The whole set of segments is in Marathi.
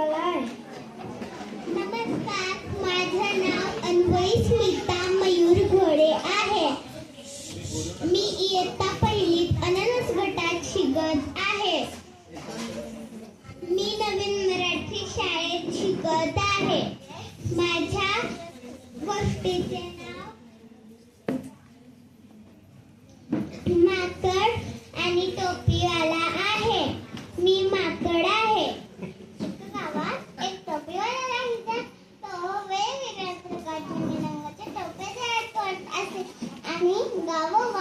आपल्याला नमस्कार माझं नाव अन्वयी स्मिता मयूर घोडे आहे. मी इयत्ता पहिली अननस गटात शिकत आहे. मी नवीन मराठी शाळेत शिकत आहे. माझ्या गोष्टीचे नाव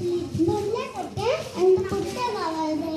நல்ல கொட்டை அந்த கொட்டை வளர்ந்து